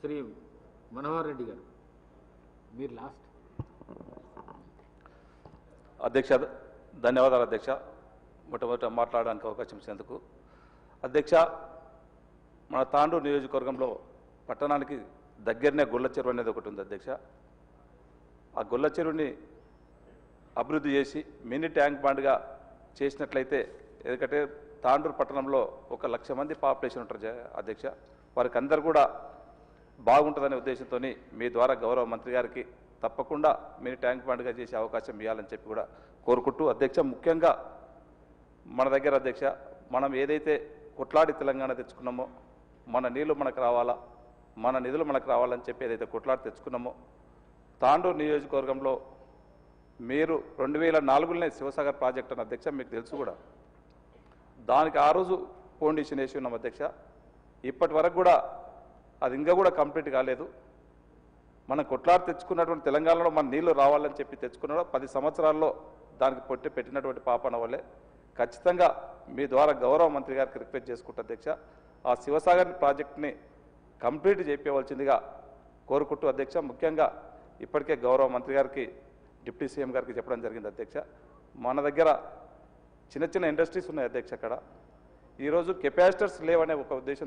శ్రీ మనోహర్ రెడ్డి గారు. మీరు లాస్ట్. అధ్యక్ష ధన్యవాదాలు అధ్యక్ష. మొట్టమొదట మాట్లాడడానికి అవకాశం ఇచ్చేందుకు అధ్యక్ష మన తాండూరు నియోజకవర్గంలో పట్టణానికి దగ్గరనే గొల్ల చెరువు అనేది ఒకటి ఉంది అధ్యక్ష. ఆ గొల్ల చెరువుని అభివృద్ధి చేసి మినీ ట్యాంక్ బాండ్గా చేసినట్లయితే ఎందుకంటే తాండూరు పట్టణంలో ఒక లక్ష మంది పాపులేషన్ ఉంటారు అధ్యక్ష. వారికి అందరు కూడా బాగుంటుందనే ఉద్దేశంతో మీ ద్వారా గౌరవ మంత్రి గారికి తప్పకుండా మీరు ట్యాంక్ బండ్గా చేసే అవకాశం ఇవ్వాలని చెప్పి కూడా కోరుకుంటూ అధ్యక్ష ముఖ్యంగా మన దగ్గర అధ్యక్ష మనం ఏదైతే కొట్లాడి తెలంగాణ తెచ్చుకున్నామో మన నీళ్ళు మనకు రావాలా మన నిధులు మనకు రావాలని చెప్పి ఏదైతే కొట్లాడి తెచ్చుకున్నామో తాండూరు నియోజకవర్గంలో మీరు రెండు వేల నాలుగులోనే శివసాగర్ ప్రాజెక్ట్ అని అధ్యక్ష మీకు తెలుసు కూడా. దానికి ఆ రోజు ఫౌండేషన్ వేసి ఉన్నాం అధ్యక్ష. ఇప్పటి వరకు కూడా అది ఇంకా కూడా కంప్లీట్ కాలేదు. మనం కొట్లాడి తెచ్చుకున్నటువంటి తెలంగాణలో మన నీళ్ళు రావాలని చెప్పి తెచ్చుకున్నాడు పది సంవత్సరాల్లో దానికి పొట్టి పెట్టినటువంటి పాపన వల్లే ఖచ్చితంగా మీ ద్వారా గౌరవ మంత్రి గారికి రిక్వెస్ట్ చేసుకుంటా అధ్యక్ష. ఆ శివసాగర్ ప్రాజెక్ట్ని కంప్లీట్ చేయించవలసిందిగా కోరుకుంటూ అధ్యక్ష. ముఖ్యంగా ఇప్పటికే గౌరవ మంత్రి గారికి డిప్యూటీ సీఎం గారికి చెప్పడం జరిగింది అధ్యక్ష. మన దగ్గర చిన్న చిన్న ఇండస్ట్రీస్ ఉన్నాయి అధ్యక్ష అక్కడ. ఈరోజు కెపాసిటర్స్ లేవనే ఒక ఉద్దేశం